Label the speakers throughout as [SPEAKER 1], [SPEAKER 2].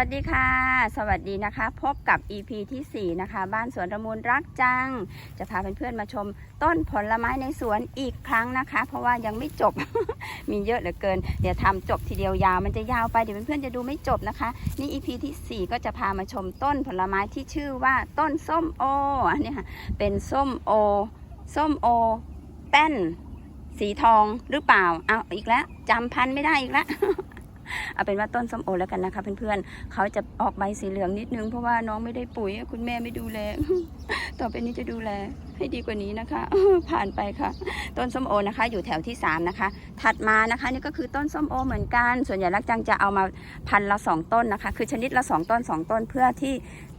[SPEAKER 1] วัสดีค่ะ สวัสดีนะคะ พบกับ EP ที่ 4 นะคะ บ้านสวนระมูลรักจัง จะพาเพื่อนๆมาชมต้นผลไม้ในสวนอีกครั้งนะคะ เพราะว่ายังไม่จบ มีเยอะเหลือเกิน เดี๋ยวทำจบทีเดียวยาวมันจะยาวไปเดี๋ยวเพื่อนๆจะดูไม่จบนะคะ นี่ EP ที่ 4 ก็จะพามาชมต้นผลไม้ที่ชื่อว่าต้นส้มโออันนี้ค่ะเป็นส้มโอ ส้มโอ แป้น สีทองหรือเปล่าเอาอีกแล้วจำพันไม่ได้อีกแล้ว เอาเป็นว่าต้นส้มโอแล้วกันนะคะ เพื่อนๆเขาจะออกใบสีเหลืองนิดนึงเพราะว่าน้องไม่ได้ปุ๋ย คุณแม่ไม่ดูแล ต่อไปนี้จะดูแลให้ดีกว่านี้นะคะ ผ่านไปค่ะ ต้นส้มโอนะคะ อยู่แถวที่ 3 นะคะ ถัดมานะคะนี่ก็คือต้นส้มโอเหมือนกัน ส่วนใหญ่ลักจังจะเอามาพันละสองต้นนะคะ คือชนิดละสองต้นสองต้นเพื่อที่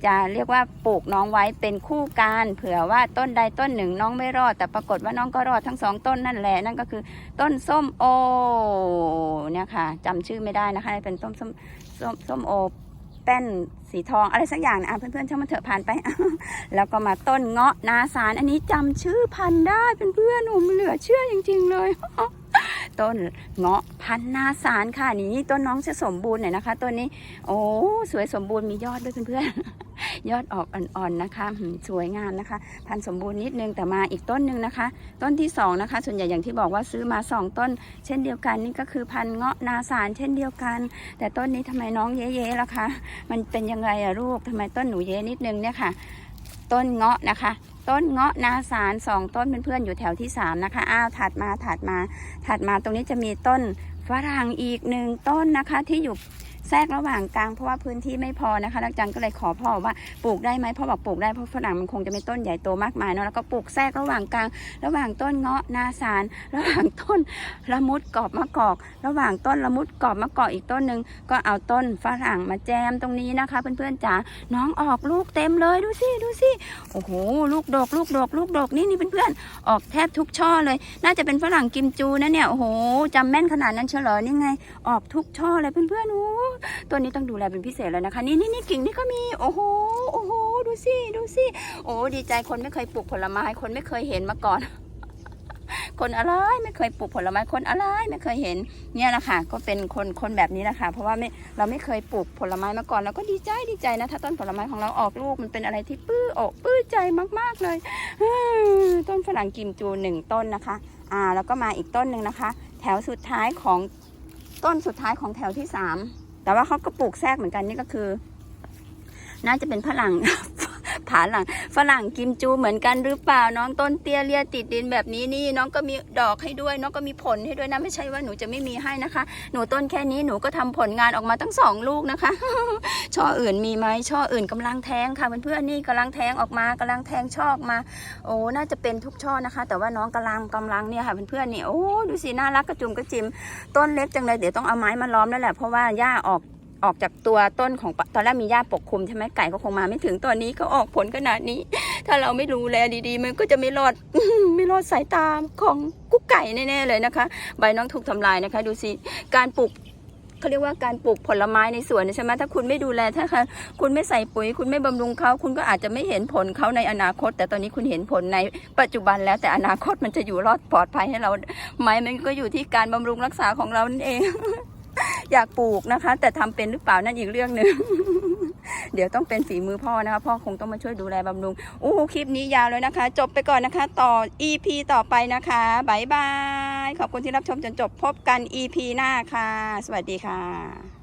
[SPEAKER 1] จะเรียกว่าปลูกน้องไว้เป็นคู่กันเผื่อว่าต้นใดต้นหนึ่งน้องไม่รอด แต่ปรากฏว่าน้องก็รอดทั้งสองต้นนั่นแหละนั่นก็คือ ต้นส้มโอเนี่ยค่ะจำชื่อไม่ได้นะคะเป็นต้นส้มส้มส้มโอแป้นสีทองอะไรสักอย่างนะเพื่อนๆช่างมันเถอะผ่านไป แล้วก็มาต้นเงาะนาสารอันนี้จำชื่อพันธุ์ได้เพื่อนๆโอ้มันเหลือเชื่อจริงๆเลย ต้นเงาะพันนาสารค่ะนี่ต้นน้องจะสมบูรณ์หน่อยนะคะต้นนี้ โอ้สวยสมบูรณ์มียอดด้วยเพื่อนๆยอดออกอ่อนๆนะคะสวยงามนะคะ พันสมบูรณ์นิดนึงแต่มาอีกต้นหนึ่งนะคะ ต้นที่สองนะคะ ส่วนใหญ่อย่างที่บอกว่าซื้อมาสองต้น เช่นเดียวกันนี่ก็คือพันเงาะนาสารเช่นเดียวกัน แต่ต้นนี้ทำไมน้องเย้ๆล่ะคะ มันเป็นยังไงอะลูกทำไมต้นหนูเย้นิดนึงเนี่ยค่ะ ต้นเงาะนะคะ ต้นเงาะนาสารสองต้นเพื่อนๆอยู่แถวที่สามนะคะ อ้าวถัดมาถัดมาถัดมาตรงนี้จะมีต้นฝรั่งอีกหนึ่งต้นนะคะที่อยู่ แทรกระหว่างกลางเพราะว่าพื้นที่ไม่พอนะคะลักจังก็เลยขอพ่อว่าปลูกได้ไหมพ่อบอกปลูกได้เพราะฝรั่งมันคงจะไม่ต้นใหญ่โตมากมายเนาะแล้วก็ปลูกแทรกระหว่างกลาง ระหว่างต้นเงาะนาสาร ระหว่างต้นละมุดกรอบมะกอก ระหว่างต้นละมุดกรอบมะกอกอีกต้นหนึ่งก็เอาต้นฝรั่งมาแจมตรงนี้นะคะ เพื่อนๆจ๋าน้องออกลูกเต็มเลยดูสิดูสิโอ้โหลูกดกลูกดกลูกดกนี่นี่เพื่อนๆออกแทบทุกช่อเลย น่าจะเป็นฝรั่งกิมจูนะเนี่ยโอ้โหจำแม่นขนาดนั้นเฉลยนี่ไง ออกทุกช่อเลยเพื่อนๆโอ้ต้นนี้ต้องดูแลเป็นพิเศษเลยนะคะ นี่นี่นี่กิ่งนี่ก็มี โอ้โห โอ้โห ดูสิ ดูสิ โอ้ ดีใจคนไม่เคยปลูกผลไม้ คนไม่เคยเห็นมาก่อน คนอะไรไม่เคยปลูกผลไม้ คนอะไรไม่เคยเห็น เนี่ยแหละค่ะ ก็เป็นคนคนแบบนี้แหละค่ะ เพราะว่าไม่ เราไม่เคยปลูกผลไม้มาก่อน เราก็ดีใจ ดีใจนะ ถ้าต้นผลไม้ของเราออกลูก มันเป็นอะไรที่ปื้ออกปื้อใจมาก ๆ เลย ต้นฝรั่งกิมจูหนึ่งต้นนะคะ อ่า แล้วก็มาอีกต้นหนึ่งนะคะ แถวสุดท้ายของต้นสุดท้ายของแถวที่สาม แต่ว่าเขาก็ปลูกแทรกเหมือนกันนี่ก็คือ น่าจะเป็นฝรั่ง ผาหลังฝรั่งกิมจูเหมือนกันหรือเปล่าน้องต้นเตี้ยเลียติดดินแบบนี้นี่น้องก็มีดอกให้ด้วย น้องก็มีผลให้ด้วยนะไม่ใช่ว่าหนูจะไม่มีให้นะคะ หนูต้นแค่นี้หนูก็ทำผลงานออกมาตั้งสองลูกนะคะ ช่ออื่นมีไหมช่ออื่นกำลังแทงค่ะเพื่อนๆนี่กำลังแทงออกมากำลังแทงช่อออกมา โอ้น่าจะเป็นทุกช่อนะคะ แต่ว่าน้องกำลังกำลังเนี่ยค่ะเพื่อนๆนี่โอ้ดูสิน่ารักกระจุมกระจิมต้นเล็กจังเลยเดี๋ยวต้องเอาไม้มาล้อมแล้วแหละเพราะว่าหญ้าออก ออกจากตัวต้นของตอนแรกมีหญ้าปกคลุมใช่ไหมไก่ก็คงมาไม่ถึงตอนนี้ก็ออกผลขนาดนี้ ถ้าเราไม่ดูแลดีๆ มันก็จะไม่รอดไม่รอดสายตาของกุ๊กไก่แน่ๆเลยนะคะ ใบน้องถูกทำลายนะคะ ดูสิการปลูกเขาเรียกว่าการปลูกผลไม้ในสวนใช่ไหมถ้าคุณไม่ดูแลถ้าคุณไม่ใส่ปุ๋ย คุณไม่บำรุงเขาคุณก็อาจจะไม่เห็นผลเขาในอนาคต แต่ตอนนี้คุณเห็นผลในปัจจุบันแล้วแต่อนาคตมันจะอยู่รอดปลอดภัยให้เราไหมมันก็อยู่ที่การบำรุงรักษาของเรานั่นเอง อยากปลูกนะคะ แต่ทำเป็นหรือเปล่านั่นอีกเรื่องหนึ่งเดี๋ยวต้องเป็นฝีมือพ่อนะคะ พ่อคงต้องมาช่วยดูแลบำรุงอู้คลิปนี้ยาวเลยนะคะ จบไปก่อนนะคะ ต่อ EP ต่อไปนะคะบายบาย ขอบคุณที่รับชมจนจบพบกัน EP หน้าค่ะ สวัสดีค่ะ